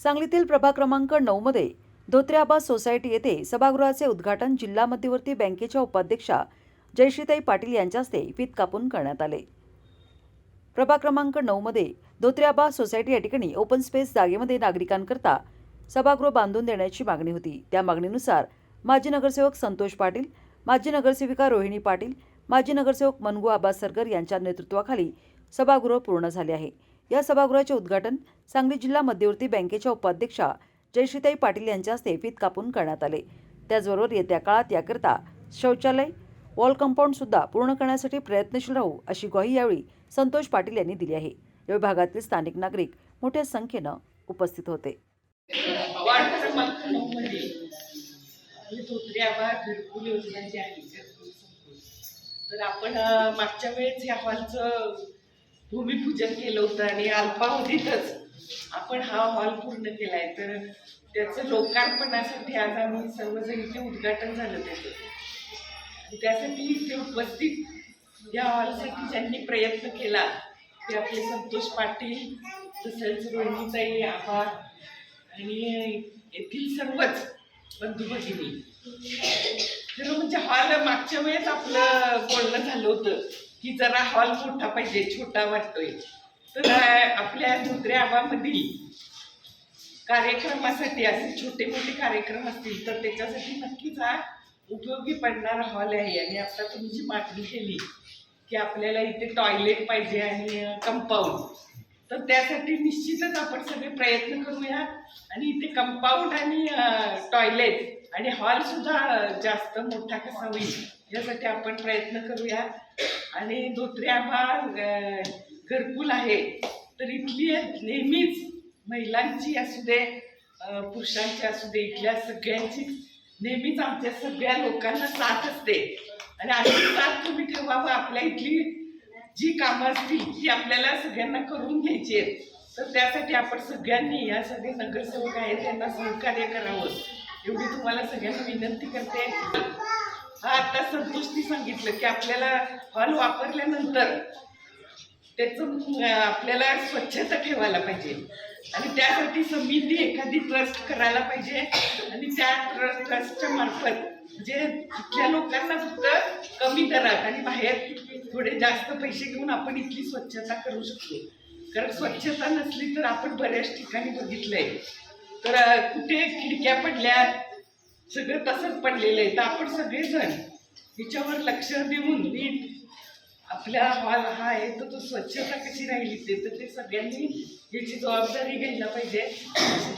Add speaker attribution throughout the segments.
Speaker 1: सांगलीतील प्रभाग क्रमांक नऊमध्ये धोत्र्याबा सोसायटी येथे सभागृहाचे उद्घाटन जिल्हा मध्यवर्ती बँकेच्या उपाध्यक्षा जयश्रीताई पाटील यांच्या हस्ते फीत कापून करण्यात आले. प्रभाग क्रमांक नऊमध्ये धोत्र्याबा सोसायटी या ठिकाणी ओपन स्पेस जागेमध्ये नागरिकांकरता सभागृह बांधून देण्याची मागणी होती. त्या मागणीनुसार माजी नगरसेवक संतोष पाटील माजी नगरसेविका रोहिणी पाटील माजी नगरसेवक मनगू आबास सरगर यांच्या नेतृत्वाखाली सभागृह पूर्ण झाले आहे. या सभागृहाचे उद्घाटन सांगली जिल्हा मध्यवर्ती बँकेच्या उपाध्यक्षा जयश्रीताई पाटील यांच्या हस्ते फीत कापून करण्यात आले. त्याचबरोबर येत्या काळात याकरिता शौचालय वॉल कंपाऊंडसुद्धा पूर्ण करण्यासाठी प्रयत्नशील राहू अशी ग्वाही यावेळी संतोष पाटील यांनी दिली आहे. या विभागातील स्थानिक नागरिक मोठ्या संख्येनं उपस्थित होते.
Speaker 2: तर आपण मागच्या वेळेस या हॉलचं भूमिपूजन केलं होतं आणि अल्पावधीतच आपण हा हॉल पूर्ण केलाय. तर त्याचं लोकार्पणासाठी आज आम्ही सर्वजण इथे उद्घाटन झालं त्याचं. त्यासाठी इथे उपस्थित या हॉलसाठी ज्यांनी प्रयत्न केला ते आपले संतोष पाटील तसेच रोहिणीताई आभार आणि येथील सर्वच बंधू भगिनी. खरं म्हणजे हॉल मागच्या वेळेस आपलं बोलणं झालं होतं. की जरा हॉल मोठा पाहिजे छोटा वाटतोय. तर आपल्या धोत्र्या आबामधील कार्यक्रमासाठी असे छोटे मोठे कार्यक्रम असतील तर त्याच्यासाठी नक्कीच हा उपयोगी पडणारा हॉल आहे. आणि आता तुम्ही जी मागणी केली की आपल्याला इथे टॉयलेट पाहिजे आणि कंपाऊंड. तर त्यासाठी निश्चितच आपण सगळे प्रयत्न करूया. आणि इथे कंपाऊंड आणि टॉयलेट आणि हॉल सुद्धा जास्त मोठा कसा होईल यासाठी आपण प्रयत्न करूया. आणि धोत्रे आभा घरकुल आहे. तर इथली नेहमीच महिलांची असू दे पुरुषांची असू दे इथल्या सगळ्यांची नेहमीच आमच्या सगळ्या लोकांना साथ असते. आणि अशी साथ तुम्ही ठेवावं आपल्या इथली जी कामं असतील ती आपल्याला सगळ्यांना करून घ्यायची आहेत. तर त्यासाठी आपण सगळ्यांनी या सगळे नगरसेवक आहेत त्यांना सहकार्य करावं. एवढी तुम्हाला सगळ्यांना विनंती करते. आता संतोषनी सांगितलं की आपल्याला हॉल वापरल्यानंतर त्याचं आपल्याला स्वच्छता ठेवायला पाहिजे. आणि त्यासाठी समिती एखादी ट्रस्ट करायला पाहिजे. आणि त्या ट्रस्ट ट्रस्टच्या मार्फत जे इथल्या लोकांना फक्त कमी दरात आणि बाहेर थोडे जास्त पैसे घेऊन आपण इथली स्वच्छता करू शकतो. कारण स्वच्छता नसली तर आपण बऱ्याच ठिकाणी बघितलंय. तर कुठे खिडक्या पडल्या सगळं तसंच पडलेलं आहे. तर आपण सगळेजण हिच्यावर लक्ष देऊन नीट आपला हॉल हा आहे तर तो स्वच्छता कशी राहिली ते तर ते सगळ्यांनी याची जबाबदारी घ्यायला पाहिजे.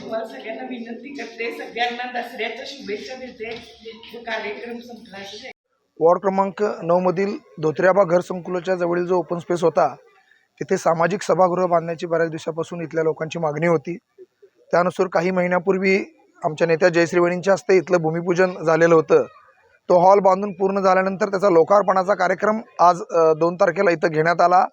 Speaker 2: तुम्हाला सगळ्यांना विनंती करते. सगळ्यांना दसऱ्याच्या शुभेच्छा देते. कार्यक्रम संपला
Speaker 3: वॉर्ड क्रमांक नऊमधील धोत्र्याबा घर संकुलाच्या जवळील जो ओपन स्पेस होता तिथे सामाजिक सभागृह बांधण्याची बऱ्याच दिवसापासून इथल्या लोकांची मागणी होती. त्यानुसार काही महिन्यापूर्वी आमच्या नेत्या जयश्रीवणींच्या हस्ते इथलं भूमिपूजन झालेलं होतं. तो हॉल बांधून पूर्ण झाल्यानंतर त्याचा लोकार्पणाचा कार्यक्रम आज दोन तारखेला इथं घेण्यात आला.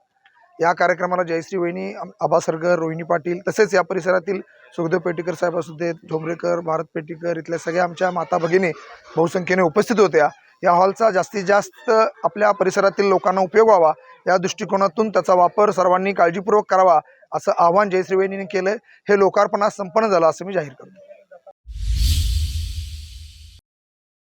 Speaker 3: या कार्यक्रमाला जयश्री वहिनी आबासरकर सरगर रोहिणी पाटील तसेच या परिसरातील सुखदेव पेटीकर साहेब असू देत झोंबरेकर भारत पेटीकर इथल्या सगळ्या आमच्या माता भगिनी बहुसंख्येने उपस्थित होत्या. या हॉलचा जास्तीत जास्त आपल्या परिसरातील लोकांना उपयोग व्हावा या दृष्टिकोनातून त्याचा वापर सर्वांनी काळजीपूर्वक करावा असं आवाहन जयश्री वहिनीने केलं हे लोकार्पणास संपन्न झालं असं मी जाहीर करतो.